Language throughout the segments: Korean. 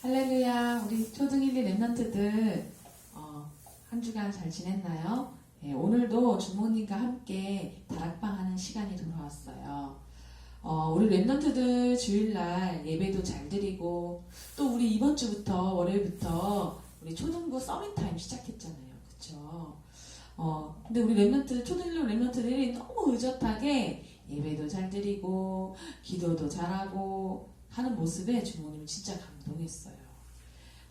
할렐루야, 우리 초등 1, 2 랩런트들 어, 한 주간 잘 지냈나요? 예, 오늘도 주모님과 함께 다락방 하는 시간이 돌아왔어요. 어, 우리 랩런트들 주일날 예배도 잘 드리고 또 우리 이번 주부터 월요일부터 우리 초등부 서밋 타임 시작했잖아요. 그쵸? 어, 근데 우리 랩런트, 초등부 랩런트들이 너무 의젓하게 예배도 잘 드리고 기도도 잘하고 하는 모습에 주모님 진짜 감동했어요.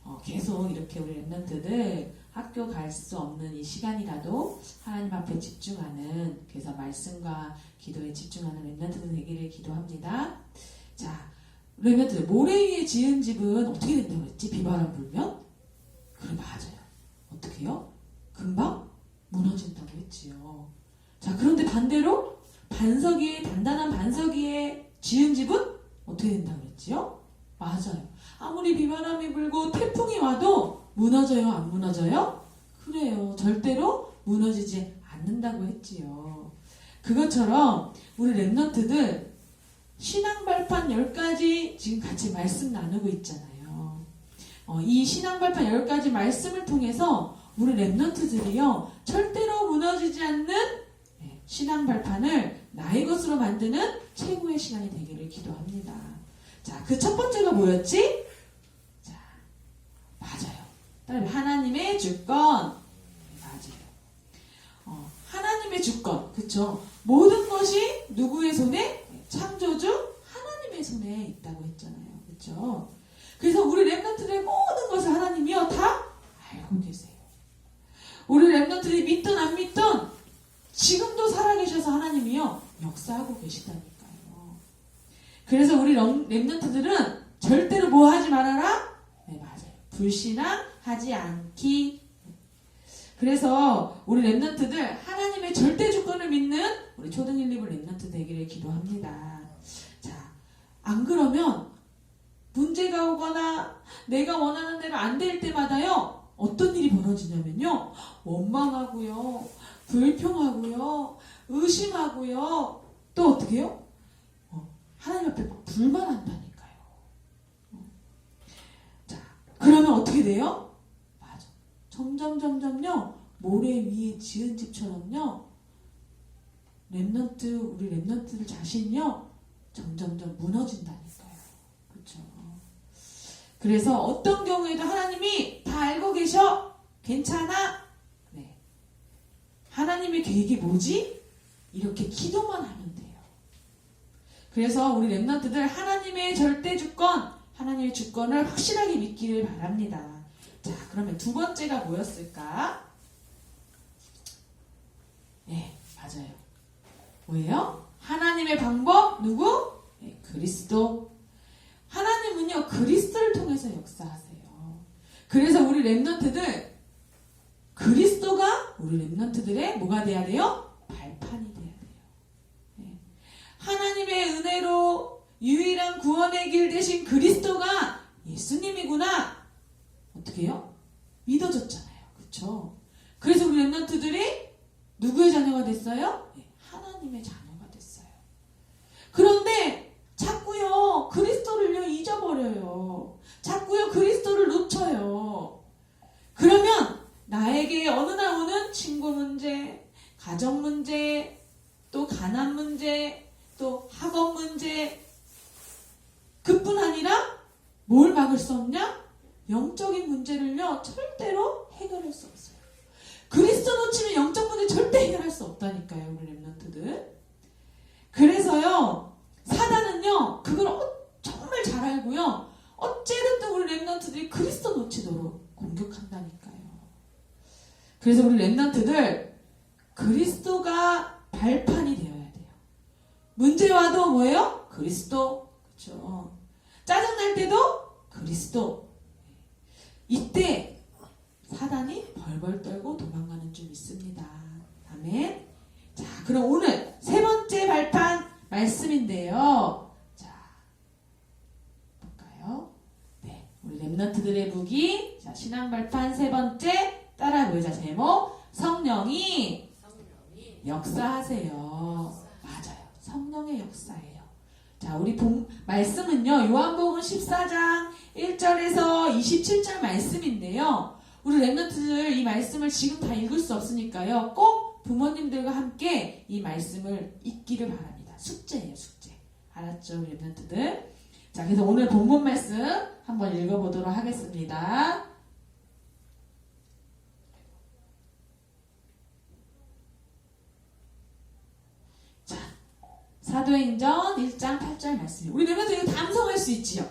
어, 계속 이렇게 우리 랩런트들 학교 갈 수 없는 이 시간이라도 하나님 앞에 집중하는 그래서 말씀과 기도에 집중하는 랩런트들 되기를 기도합니다. 자, 랩런트들 모래 위에 지은 집은 어떻게 된다고 했지? 비바람 불면? 그래 맞아요. 어떻게요? 금방 무너진다고 했지요. 자, 그런데 반대로 반석 위에 단단한 반석 위에 지은 집은 어떻게 된다고 그랬지요? 맞아요. 아무리 비바람이 불고 태풍이 와도 무너져요, 안 무너져요? 그래요. 절대로 무너지지 않는다고 했지요. 그것처럼 우리 랩런트들 신앙 발판 10가지 지금 같이 말씀 나누고 있잖아요. 어, 이 신앙 발판 10가지 말씀을 통해서 우리 랩런트들이요. 절대로 무너지지 않는 네, 신앙 발판을 나의 것으로 만드는 최고의 시간이 되기를 기도합니다. 자, 그 첫 번째가 뭐였지? 자, 맞아요. 따라해 하나님의 주권. 네, 맞아요. 어, 하나님의 주권. 그쵸? 모든 것이 누구의 손에? 창조주 하나님의 손에 있다고 했잖아요. 그쵸? 그래서 우리 랩런트들의 모든 것을 하나님이요. 다 알고 계세요. 우리 랩런트들이 믿든 안 믿든 지금도 살아계셔서 하나님이요. 역사하고 계시다니까요. 그래서 우리 럼- 랩런트들은 절대로 뭐 하지 말아라? 네, 맞아요. 불신앙 하지 않기. 그래서 우리 랩런트들 하나님의 절대 주권을 믿는 우리 초등 1, 2부 랩런트 되기를 기도합니다. 자, 안 그러면 문제가 오거나 내가 원하는 대로 안 될 때마다요. 어떤 일이 벌어지냐면요. 원망하고요. 불평하고요. 의심하고요. 또 어떻게 해요? 어, 하나님 앞에 막 불만한다니까요. 어. 자, 그러면 어떻게 돼요? 맞아. 점점 점점요. 모래 위에 지은 집처럼요. 랩런트 우리 랩런트들 자신요. 점점점 무너진다니까요. 그렇죠. 그래서 어떤 경우에도 하나님이 다 알고 계셔. 괜찮아. 네. 하나님의 계획이 뭐지? 이렇게 기도만 하면 돼요. 그래서 우리 랩런트들 하나님의 절대 주권, 하나님의 주권을 확실하게 믿기를 바랍니다. 자, 그러면 두 번째가 뭐였을까? 네, 맞아요. 뭐예요? 하나님의 방법, 누구? 네, 그리스도. 하나님은요, 그리스도를 통해서 역사하세요. 그래서 우리 랩런트들, 그리스도가 우리 랩런트들의 뭐가 돼야 돼요? 발판이. 하나님의 은혜로 유일한 구원의 길 대신 그리스도가 예수님이구나. 어떻게 해요? 믿어졌잖아요. 그쵸? 그래서 우리 랩런트들이 누구의 자녀가 됐어요? 네, 하나님의 자녀가 됐어요. 그런데 자꾸요 그리스도를요 잊어버려요. 자꾸요 그리스도를 놓쳐요. 그러면 나에게 어느 날 오는 친구 문제, 가정 문제, 또 가난 문제, 또 학업 문제, 그뿐 아니라 뭘 막을 수 없냐? 영적인 문제를요 절대로 해결할 수 없어요. 그리스도 놓치면 영적 문제 절대 해결할 수 없다니까요, 우리 랩런트들. 그래서요, 사단은요, 그걸 어- 정말 잘 알고요, 어찌됐든 우리 랩런트들이 그리스도 놓치도록 공격한다니까요. 그래서 우리 랩런트들, 그리스도가 발판이 돼요. 문제 와도 뭐예요? 그리스도. 그렇죠. 짜증날 때도 그리스도. 이때 사단이 벌벌 떨고 도망가는 줄 믿습니다. 아멘. 자, 그럼 오늘 세 번째 발판 말씀인데요. 자, 볼까요? 네, 우리 랩런트들의 무기. 자, 신앙 발판 세 번째 따라 보자 제목 성령이 역사하세요. 맞아요. 성령의 역사예 요한복음 14장 1절에서 27절 말씀인데요. 우리 랩런트들 이 말씀을 지금 다 읽을 수 없으니까요. 꼭 부모님들과 함께 이 말씀을 읽기를 바랍니다. 숙제예요, 숙제. 알았죠, 우리 랩런트들? 자, 그래서 오늘 본문 말씀 한번 읽어보도록 하겠습니다. 자, 사도행전 1장 8절 말씀이에요. 우리 랩런트 이거 담성할 수 있지요?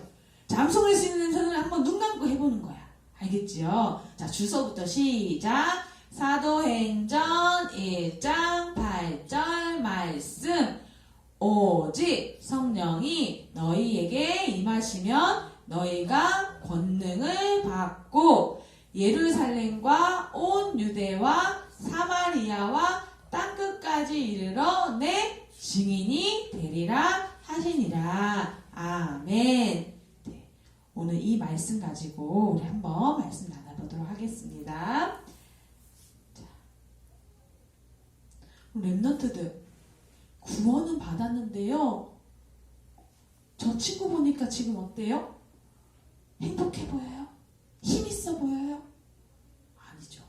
자, 암송할 수 있는 사람은 한번 눈 감고 해보는 거야. 알겠지요? 자, 주소부터 시작. 사도행전 1장 8절 말씀. 오직 성령이 너희에게 임하시면 너희가 권능을 받고 예루살렘과 온 유대와 사마리아와 땅끝까지 이르러 내 증인이 되리라 하시니라. 아멘. 네, 오늘 이 말씀 가지고 우리 한번 말씀 나눠보도록 하겠습니다. 자, 랩런트들 구원은 받았는데요. 저 친구 보니까 지금 어때요? 행복해 보여요? 힘 있어 보여요? 아니죠.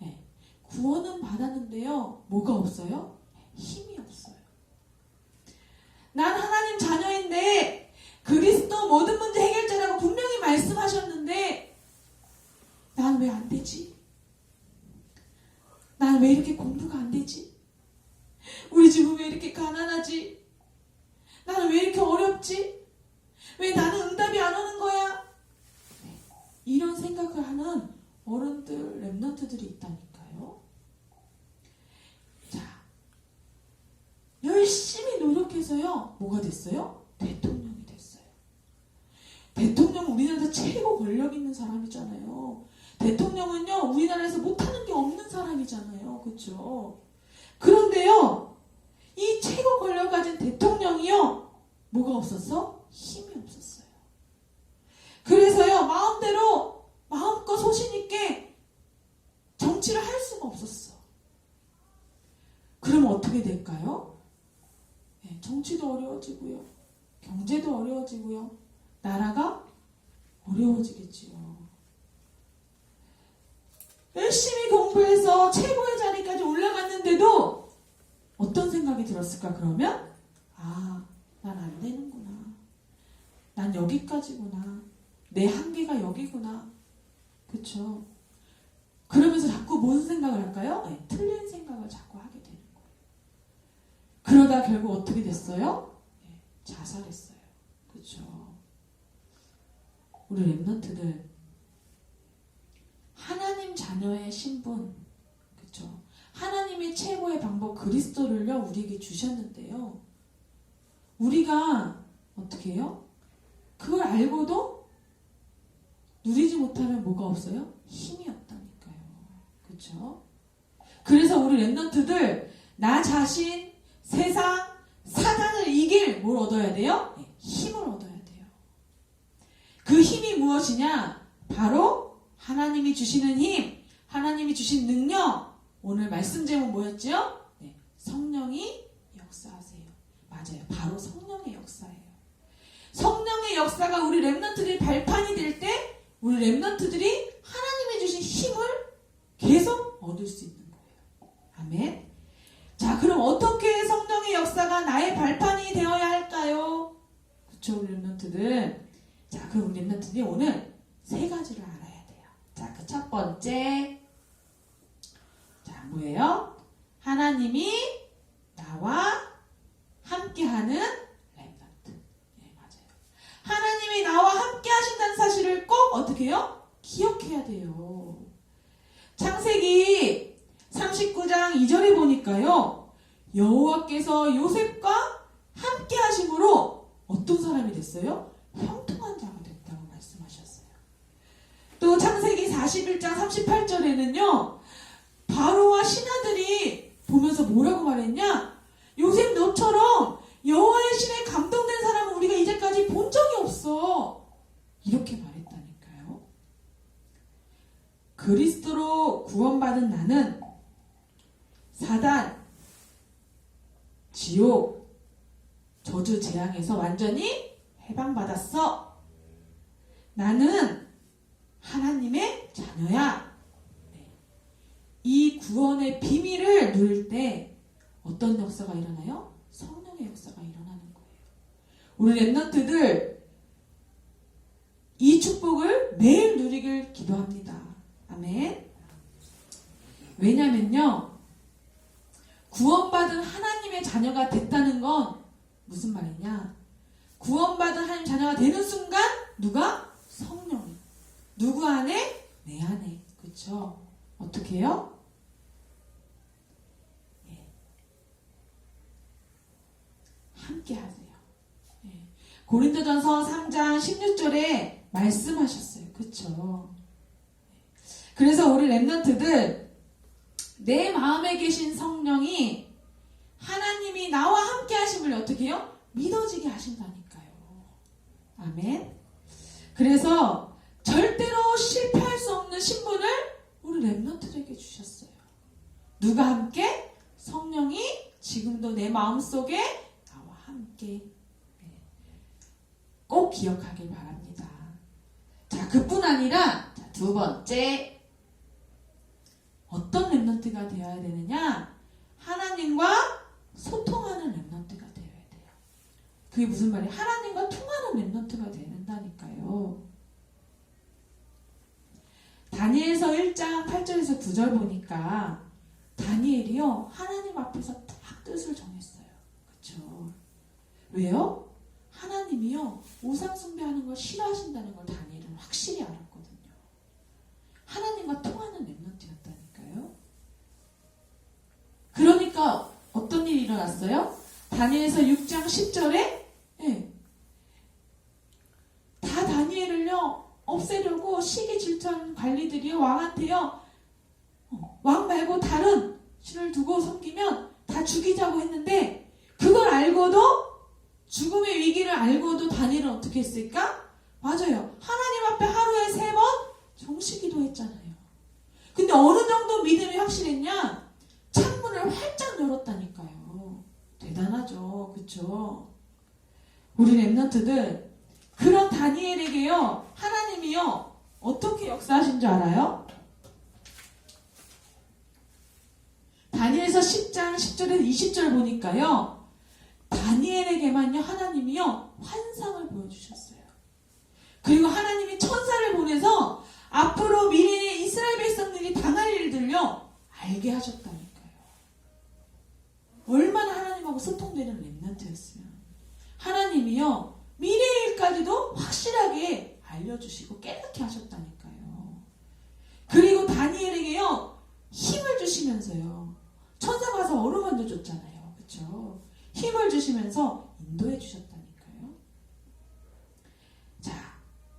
네, 구원은 받았는데요. 뭐가 없어요? 없어요. 난 하나님 자녀인데 그리스도 모든 문제 해결자라고 분명히 말씀하셨는데 난 왜 안 되지? 난 왜 이렇게 공부가 안 되지? 우리 집은 왜 이렇게 가난하지? 나는 왜 이렇게 어렵지? 왜 나는 응답이 안 오는 거야? 네, 이런 생각을 하는 어른들, 랩런트들이 있다니까요. 자, 열심히 노력해서요, 뭐가 됐어요? 대통령이 됐어요. 대통령 우리나라에서 최고 권력 있는 사람이잖아요. 대통령은요, 우리나라에서 못하는 게 없는 사람이잖아요. 그렇죠? 그런데요, 이 최고 권력 가진 대통령이요, 뭐가 없었어? 힘이 없었어요. 그래서요, 마음대로, 마음껏 소신 있게 정치를 할 수가 없었어. 그럼 어떻게 될까요? 네, 정치도 어려워지고요, 경제도 어려워지고요, 나라가 어려워지겠지요. 열심히 공부해서 최고의 자리까지 올라갔는데도 어떤 생각이 들었을까 그러면 아, 난 안 되는구나. 난 여기까지구나. 내 한계가 여기구나. 그쵸? 그러면서 자꾸 무슨 생각을 할까요? 네, 틀린 생각을 자꾸. 그러다 결국 어떻게 됐어요? 네, 자살했어요. 그쵸? 우리 랩런트들 하나님 자녀의 신분, 그쵸? 하나님의 최고의 방법 그리스도를요 우리에게 주셨는데요. 우리가 어떻게 해요? 그걸 알고도 누리지 못하면 뭐가 없어요? 힘이 없다니까요. 그렇죠? 그래서 우리 랩런트들 나 자신, 세상, 사단을 이길 뭘 얻어야 돼요? 네, 힘을 얻어야 돼요. 그 힘이 무엇이냐? 바로 하나님이 주시는 힘, 하나님이 주신 능력. 오늘 말씀 제목 뭐였죠? 네, 성령이 역사하세요. 맞아요. 바로 성령의 역사예요. 성령의 역사가 우리 랩런트들이 발판이 될 때 우리 랩런트들이 하나님이 주신 힘을 계속 얻을 수 있는 거예요. 아멘. 자, 그럼 어떻게 성령의 역사가 나의 발판이 되어야 할까요? 그쵸, 우리 랩런트들. 자, 그럼 우리 랩런트들이 오늘 세 가지를 알아야 돼요. 자, 그 첫 번째. 자, 뭐예요? 하나님이 나와 함께하는 랩런트. 네, 맞아요. 하나님이 나와 함께 하신다는 사실을 꼭 어떻게 해요? 기억해야 돼요. 창세기 39장 2절에 보니까요. 여호와께서 요셉과 함께 하심으로 어떤 사람이 됐어요? 형통한 자가 됐다고 말씀하셨어요. 또 창세기 41장 38절에는요. 바로와 신하들이 보면서 뭐라고 말했냐? 요셉 너처럼 여호와의 신에 감동된 사람은 우리가 이제까지 본 적이 없어. 이렇게 말했다니까요. 그리스도로 구원받은 나는 사단, 지옥, 저주 재앙에서 완전히 해방받았어. 나는 하나님의 자녀야. 네. 이 구원의 비밀을 누릴 때 어떤 역사가 일어나요? 성령의 역사가 일어나는 거예요. 우리 랩런트들 이 축복을 매일 누리길 기도합니다. 아멘. 왜냐면요. 구원받은 하나님의 자녀가 됐다는 건 무슨 말이냐? 구원받은 하나님 자녀가 되는 순간 누가? 성령이. 누구 안에? 내 안에. 그쵸? 어떻게 해요? 예. 함께 하세요. 예. 고린도전서 3장 16절에 말씀하셨어요. 그쵸? 그래서 우리 랩런트들 내 마음에 계신 성령이 하나님이 나와 함께 하심을 어떻게 해요? 믿어지게 하신다니까요. 아멘. 그래서 절대로 실패할 수 없는 신분을 우리 랩런트들에게 주셨어요. 누가 함께? 성령이 지금도 내 마음 속에 나와 함께 네. 꼭 기억하길 바랍니다. 자, 그뿐 아니라 자, 두 번째 어떤 랩런트가 되어야 되느냐? 하나님과 소통하는 랩런트가 되어야 돼요. 그게 무슨 말이에요? 하나님과 통하는 랩런트가 되는다니까요. 다니엘서 1장 8절에서 9절 보니까 다니엘이요 하나님 앞에서 딱 뜻을 정했어요. 그렇죠? 왜요? 하나님이요 우상 숭배하는 걸 싫어하신다는 걸 다니엘은 확실히 알았거든요. 하나님과 통하는 랩런트였다니까요. 그러니까 어떤 일이 일어났어요? 다니엘서 6장 10절에 예. 다 다니엘을요 없애려고 시기 질투하는 관리들이요 왕한테요 어, 왕 말고 다른 신을 두고 섬기면 다 죽이자고 했는데 그걸 알고도 죽음의 위기를 알고도 다니엘은 어떻게 했을까? 맞아요. 하나님 앞에 하루에 세 번 정시기도 했잖아요. 근데 어느 정도 믿음이 확실했냐? 창문을 활짝 열었다니까요. 대단하죠. 그쵸? 우리 랩런트들 그런 다니엘에게요. 하나님이요. 어떻게 역사하신 줄 알아요? 다니엘서 10장 10절에서 20절 보니까요. 다니엘에게만요. 하나님이요. 환상을 보여주셨어요. 그리고 하나님이 천사를 보내서 앞으로 미래에 이스라엘 백성들이 당할 일들요. 알게 하셨다니까요. 얼마나 하나님 하고 소통되는 랩런트였으면 하나님이요. 미래의 일까지도 확실하게 알려주시고 깨닫게 하셨다니까요. 그리고 다니엘에게요. 힘을 주시면서요. 천사가 와서 어루만져 줬잖아요. 그쵸? 힘을 주시면서 인도해 주셨다니까요. 자,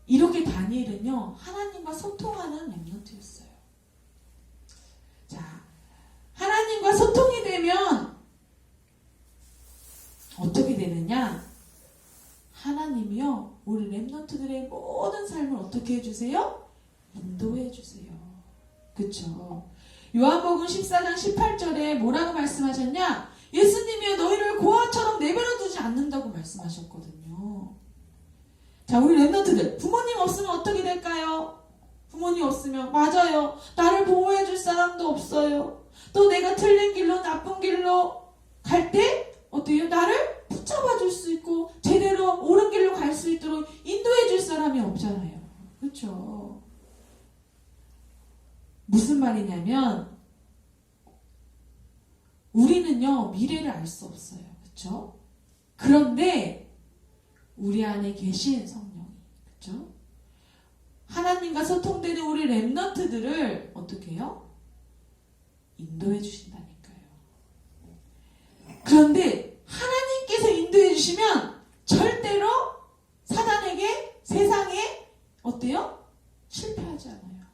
이렇게 다니엘은요. 하나님과 소통하는 랩런트였어요. 자, 하나님과 소통이 되면 어떻게 되느냐? 하나님이요, 우리 랩런트들의 모든 삶을 어떻게 해주세요? 인도해 주세요. 그쵸? 요한복음 14장 18절에 뭐라고 말씀하셨냐? 예수님이요, 너희를 고아처럼 내버려 두지 않는다고 말씀하셨거든요. 자, 우리 랩런트들, 부모님 없으면 어떻게 될까요? 부모님 없으면, 맞아요. 나를 보호해 줄 사람도 없어요. 또 내가 틀린 길로, 나쁜 길로 갈 때, 어때요? 나를 붙잡아 줄 수 있고 제대로 옳은 길로 갈 수 있도록 인도해 줄 사람이 없잖아요. 그렇죠? 무슨 말이냐면 우리는요 미래를 알 수 없어요. 그렇죠? 그런데 우리 안에 계신 성령이 그렇죠? 하나님과 소통되는 우리 랩런트들을 어떻게 해요? 인도해 주신다니까요. 그런데 하나님 주시면 절대로 사단에게 세상에 어때요? 실패하지 않아요.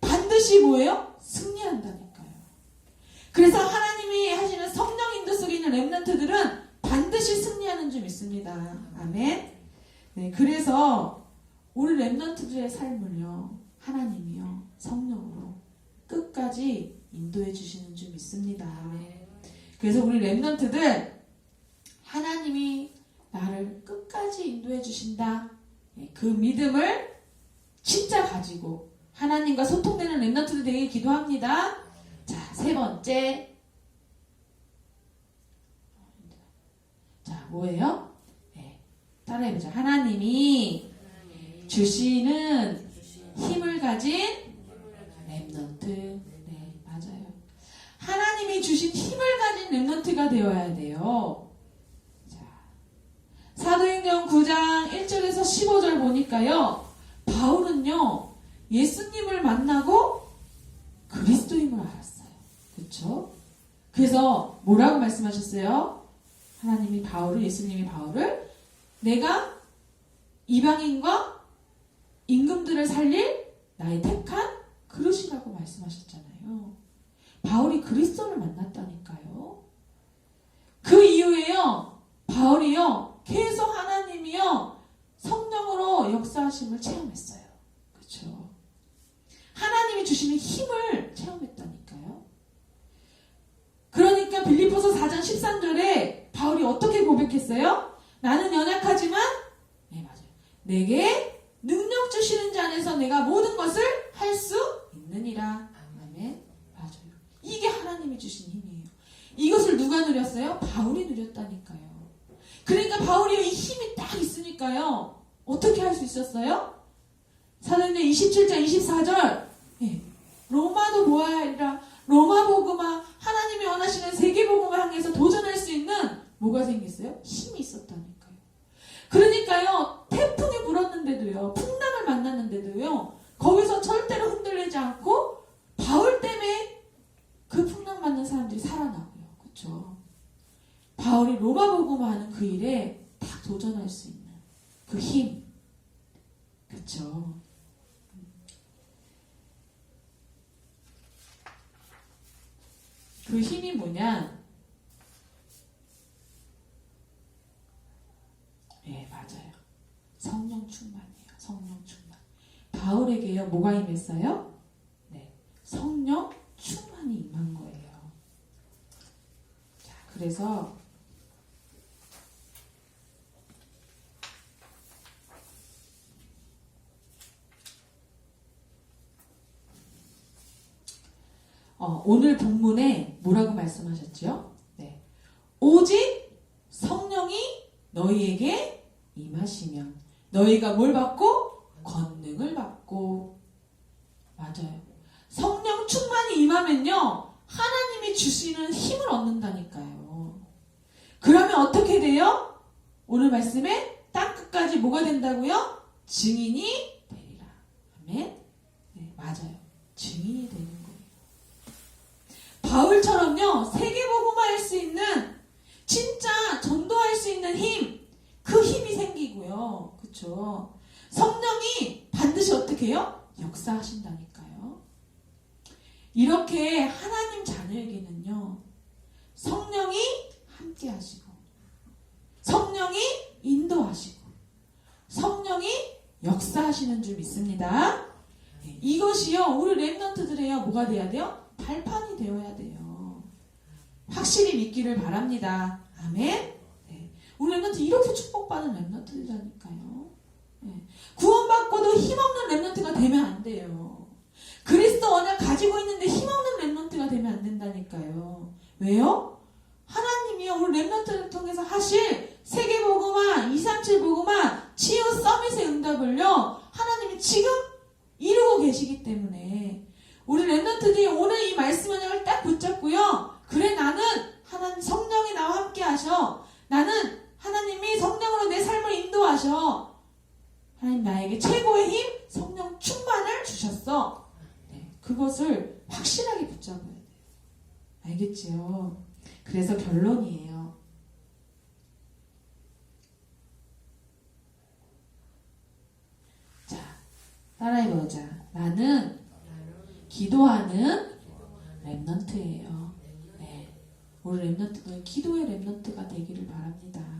반드시 뭐예요? 승리한다니까요. 그래서 하나님이 하시는 성령 인도 속에 있는 랩런트들은 반드시 승리하는 줄 믿습니다. 아멘. 네, 그래서 우리 랩런트들의 삶을요 하나님이요 성령으로 끝까지 인도해 주시는 줄 믿습니다. 그래서 우리 랩런트들 하나님이 나를 끝까지 인도해 주신다. 네, 그 믿음을 진짜 가지고 하나님과 소통되는 랩런트들 되게 기도합니다. 자, 세 번째. 자, 뭐예요? 네, 따라해보자. 하나님이 주시는 힘을 가진 랩넌트. 네, 맞아요. 하나님이 주신 힘을 가진 랩넌트가 되어야 돼요. 1장 1절에서 15절 보니까요. 바울은요. 예수님을 만나고 그리스도임을 알았어요. 그렇죠? 그래서 뭐라고 말씀하셨어요? 하나님이 바울을 예수님이 바울을 내가 이방인과 임금들을 살릴 나의 택한 그릇이라고 말씀하셨잖아요. 바울이 그리스도를 만났다니까요. 그 이후에요. 바울이요. 계속 하나 님이요. 성령으로 역사하심을 체험했어요. 그렇죠? 하나님이 주시는 힘을 체험했다니까요. 그러니까 빌립보서 4장 13절에 바울이 어떻게 고백했어요? 나는 연약하지만 네 맞아요. 내게 능력 주시는 자 안에서 내가 모든 것을 할 수 있느니라. 아멘. 맞아요. 이게 하나님이 주신 힘이에요. 이것을 누가 누렸어요? 바울이 누렸다니까요. 그러니까 바울이 이 힘이 딱 있으니까요. 어떻게 할 수 있었어요? 사도행전 27장 24절 예. 로마도 보아하리라 로마 복음화 하나님이 원하시는 세계 복음을 향해서 도전할 수 있는 뭐가 생겼어요? 힘이 있었다니까요. 그러니까요 태풍이 불었는데도요 풍랑을 만났는데도요 거기서 절대로 흔들리지 않고 바울 때문에 그 풍랑 맞는 사람들이 살아나고요. 그렇죠? 로마 복음화하는 그 일에 딱 도전할 수 있는 그 힘. 그렇죠? 그 힘이 뭐냐? 네, 맞아요. 성령 충만이에요. 성령 충만. 바울에게요, 뭐가 임했어요? 네, 성령 충만이 임한 거예요. 자, 그래서 어, 오늘 본문에 뭐라고 말씀하셨죠? 네. 오직 성령이 너희에게 임하시면 너희가 뭘 받고 권능을 받고 맞아요. 성령 충만이 임하면요 하나님이 주시는 힘을 얻는다니까요. 그러면 어떻게 돼요? 오늘 말씀에 땅 끝까지 뭐가 된다고요? 증인이 되리라. 아멘. 네, 맞아요. 증인이 되는 거예요. 바울처럼요, 세계복음화할 수 있는, 진짜 전도할 수 있는 힘, 그 생기고요. 그쵸? 성령이 반드시 어떻게 해요? 역사하신다니까요. 이렇게 하나님 자녀에게는요, 성령이 함께 하시고, 성령이 인도하시고, 성령이 역사하시는 줄 믿습니다. 네, 이것이요, 우리 랩런트들의요, 뭐가 돼야 돼요? 발판이 되어야 돼요. 확실히 믿기를 바랍니다. 아멘. 네. 우리 랩런트 이렇게 축복받은 랩런트들이라니까요. 네. 구원받고도 힘없는 랩런트가 되면 안 돼요. 그리스도 언약 가지고 있는데 힘없는 랩런트가 되면 안 된다니까요. 왜요? 하나님이요 우리 랩런트를 통해서 하실 세계복음화, 237 복음화, 치유 서밋의 응답을요 하나님이 지금 이루고 계시기 때문에 우리 랩런트들이 오늘 이 말씀 언약을 딱 붙잡고요. 그래 나는 하나님 성령이 나와 함께 하셔. 나는 하나님이 성령으로 내 삶을 인도하셔. 하나님 나에게 최고의 힘, 성령 충만을 주셨어. 네, 그것을 확실하게 붙잡아야 돼요. 알겠지요? 그래서 결론이에요. 자, 따라해보자. 나는 기도하는 랩넌트예요. 네. 우리 랩넌트는 기도의 랩넌트가 되기를 바랍니다.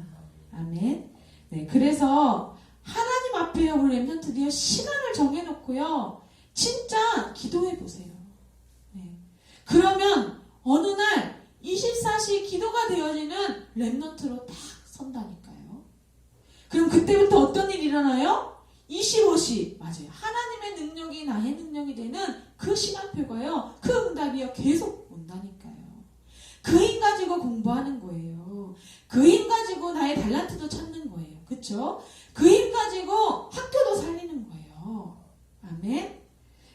아멘. 네. 그래서 하나님 앞에 우리 랩넌트들이 시간을 정해놓고요. 진짜 기도해 보세요. 네. 그러면 어느 날 24시 기도가 되어지는 랩넌트로 딱 선다니까요. 그럼 그때부터 어떤 일이 일어나요? 25시 맞아요. 하나님의 능력이 나의 능력이 되는 그 시간표가요. 그 응답이요 계속 온다. 준다니까요. 그 힘 가지고 공부하는 거예요. 그 힘 가지고 나의 달란트도 찾는 거예요. 그쵸? 그 힘 가지고 학교도 살리는 거예요. 아멘.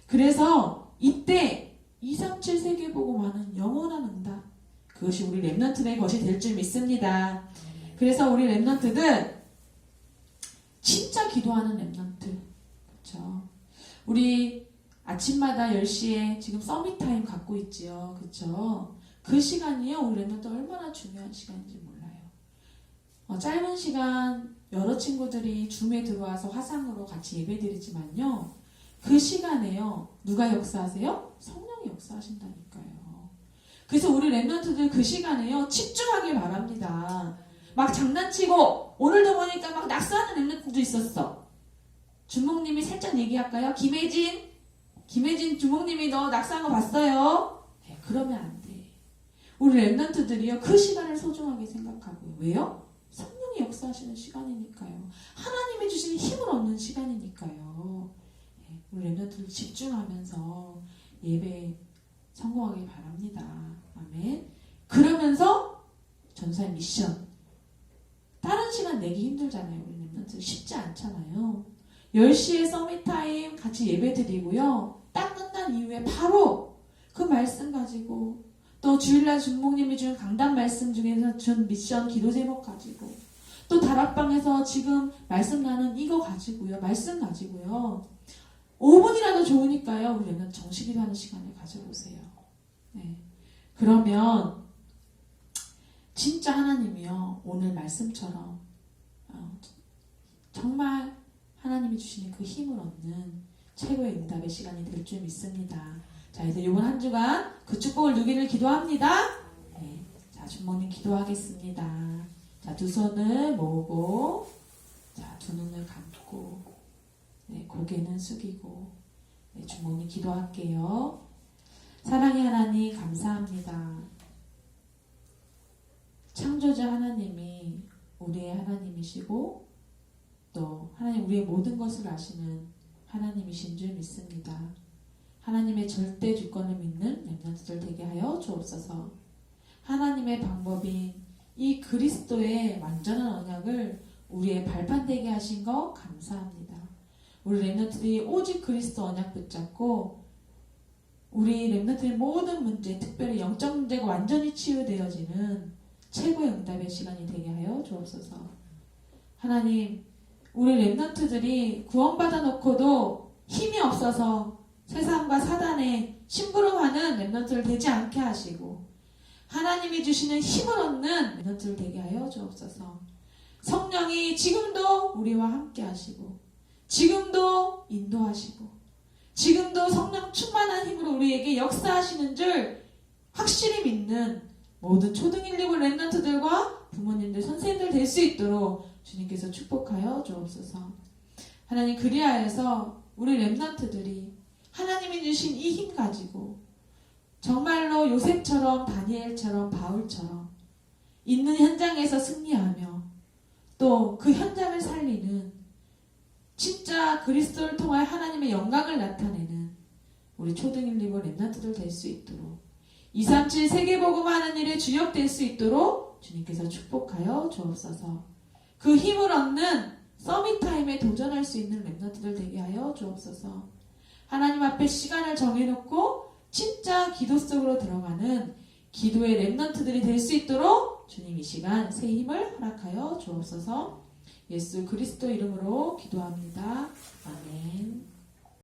그래서 이때 237 세계보고만은 영원한 응답. 그것이 우리 랩런트의 것이 될 줄 믿습니다. 그래서 우리 랩런트들 진짜 기도하는 랩런트. 그쵸? 우리 아침마다 10시에 지금 서밋타임 갖고 있지요. 그쵸? 그 시간이요. 우리 랩런트 얼마나 중요한 시간인지. 어, 짧은 시간 여러 친구들이 줌에 들어와서 화상으로 같이 예배드리지만요. 그 시간에요. 누가 역사하세요? 성령이 역사하신다니까요. 그래서 우리 랩런트들 그 시간에요. 집중하길 바랍니다. 막 장난치고 오늘도 보니까 막 낙서하는 랩런트도 있었어. 주목님이 살짝 얘기할까요? 김혜진, 김혜진 주목님이 너 낙서한 거 봤어요? 네, 그러면 안 돼. 우리 랩런트들이요 그 시간을 소중하게 생각하고요. 왜요? 성령이 역사하시는 시간이니까요. 하나님이 주신 힘을 얻는 시간이니까요. 네, 우리 랩런트들 집중하면서 예배 성공하길 바랍니다. 아멘. 그러면서 전사의 미션. 다른 시간 내기 힘들잖아요. 우리 랩런트 쉽지 않잖아요. 10시에 서밋타임 같이 예배 드리고요. 딱 끝난 이후에 바로 그 말씀 가지고 또 주일날 준목님이 준 강단 말씀 중에서 준 미션 기도 제목 가지고 또 다락방에서 지금 말씀 나는 이거 가지고요. 말씀 가지고요. 5분이라도 좋으니까요. 우리는 정식기도 하는 시간을 가져보세요. 네. 그러면 진짜 하나님이요. 오늘 말씀처럼 어, 정말 하나님이 주시는 그 힘을 얻는 최고의 응답의 시간이 될 줄 믿습니다. 자, 이제 이번 한 주간 그 축복을 누기를 기도합니다. 네. 자, 주모님 기도하겠습니다. 자, 두 손을 모으고, 자, 두 눈을 감고, 네, 고개는 숙이고, 네, 주모님 기도할게요. 사랑의 하나님, 감사합니다. 창조자 하나님이 우리의 하나님이시고, 또 하나님 우리의 모든 것을 아시는 하나님이신 줄 믿습니다. 하나님의 절대 주권을 믿는 렘넌트들 되게 하여 주옵소서. 하나님의 방법인 이 그리스도의 완전한 언약을 우리의 발판 되게 하신 거 감사합니다. 우리 렘넌트들이 오직 그리스도 언약 붙잡고 우리 렘넌트의 모든 문제, 특별히 영적 문제가 완전히 치유되어지는 최고의 응답의 시간이 되게 하여 주옵소서. 하나님, 우리 렘넌트들이 구원받아 놓고도 힘이 없어서 세상과 사단에 심부름하는 렘넌트를 되지 않게 하시고 하나님이 주시는 힘을 얻는 렘넌트를 되게 하여 주옵소서. 성령이 지금도 우리와 함께 하시고 지금도 인도하시고 지금도 성령 충만한 힘으로 우리에게 역사하시는 줄 확실히 믿는 모든 초등 1, 2부 렘넌트들과 부모님들, 선생님들 될 수 있도록 주님께서 축복하여 주옵소서. 하나님 그리하여서 우리 렘넌트들이 하나님이 주신 이 힘 가지고 정말로 요셉처럼 다니엘처럼 바울처럼 있는 현장에서 승리하며 또 그 현장을 살리는 진짜 그리스도를 통하여 하나님의 영광을 나타내는 우리 초등 1, 2부 렘넌트들 될 수 있도록 237 세계복음 하는 일에 주역 될 수 있도록 주님께서 축복하여 주옵소서. 그 힘을 얻는 서밋타임에 도전할 수 있는 랩너트들 되게 하여 주옵소서. 하나님 앞에 시간을 정해놓고 진짜 기도 속으로 들어가는 기도의 랩너트들이 될 수 있도록 주님 이 시간 새 힘을 허락하여 주옵소서. 예수 그리스도 이름으로 기도합니다. 아멘.